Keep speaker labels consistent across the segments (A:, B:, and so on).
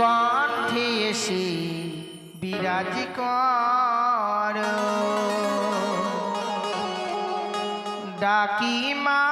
A: কণ্ঠে এসে বিরাজ কর। ডাকি মা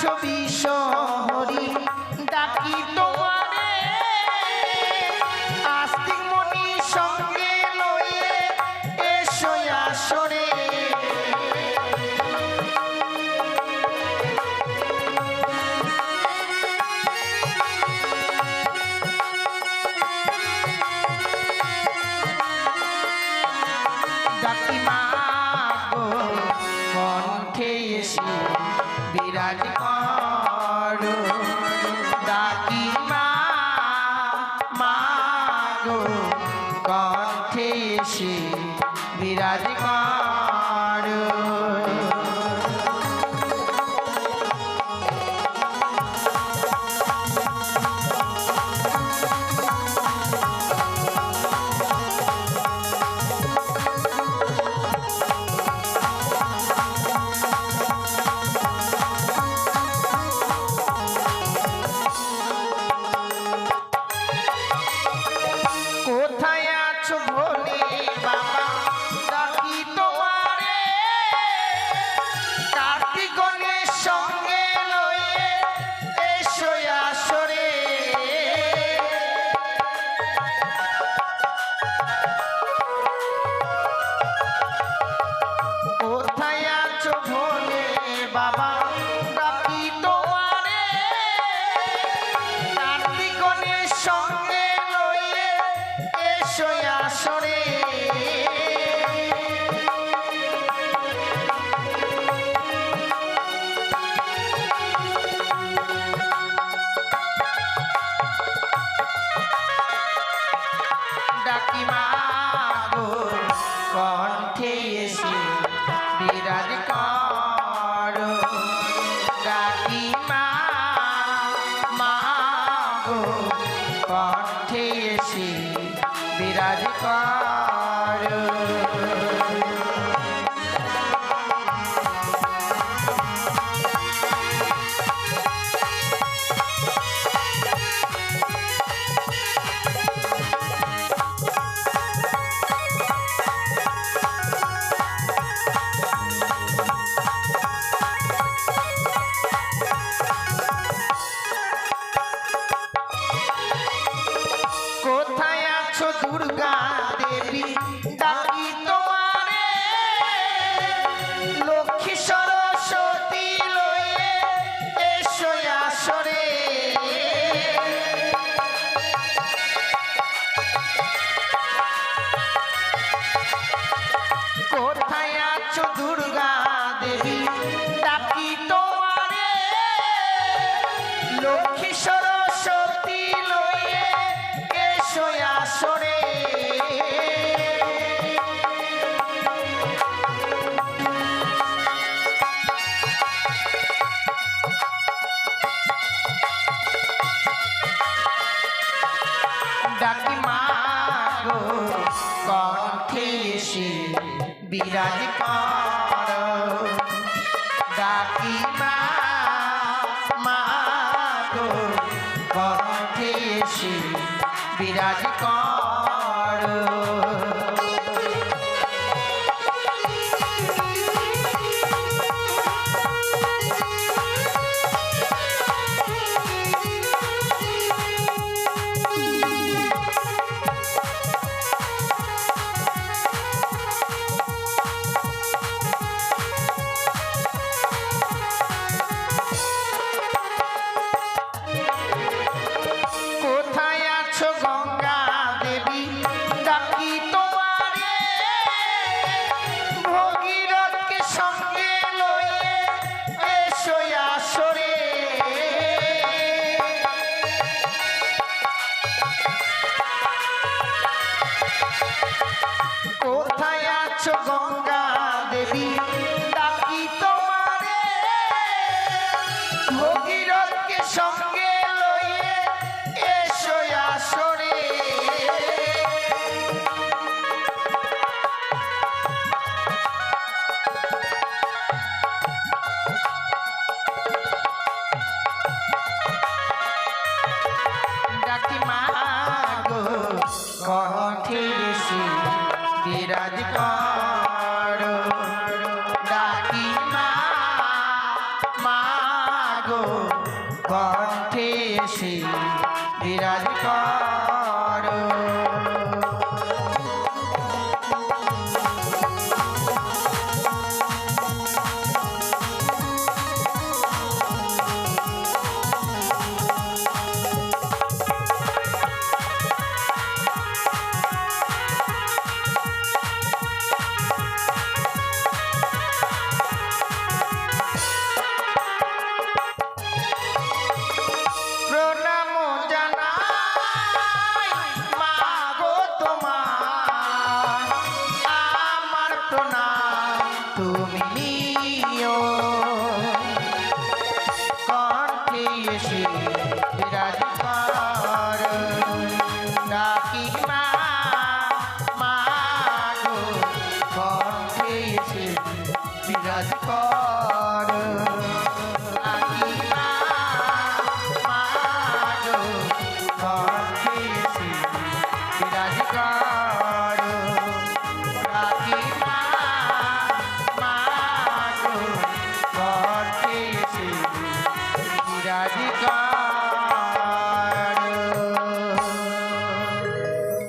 A: bicho, bicho. you. কণ্ঠে এসে বিরাজ কর। দুর্গা পথে এসে বিরাজ কর ডাকি মা মা গো পথে এসে বিরাজ কর। বিরাজ করো দাদিমা মাগো কণ্ঠে সে বিরাজ করো Fuck off.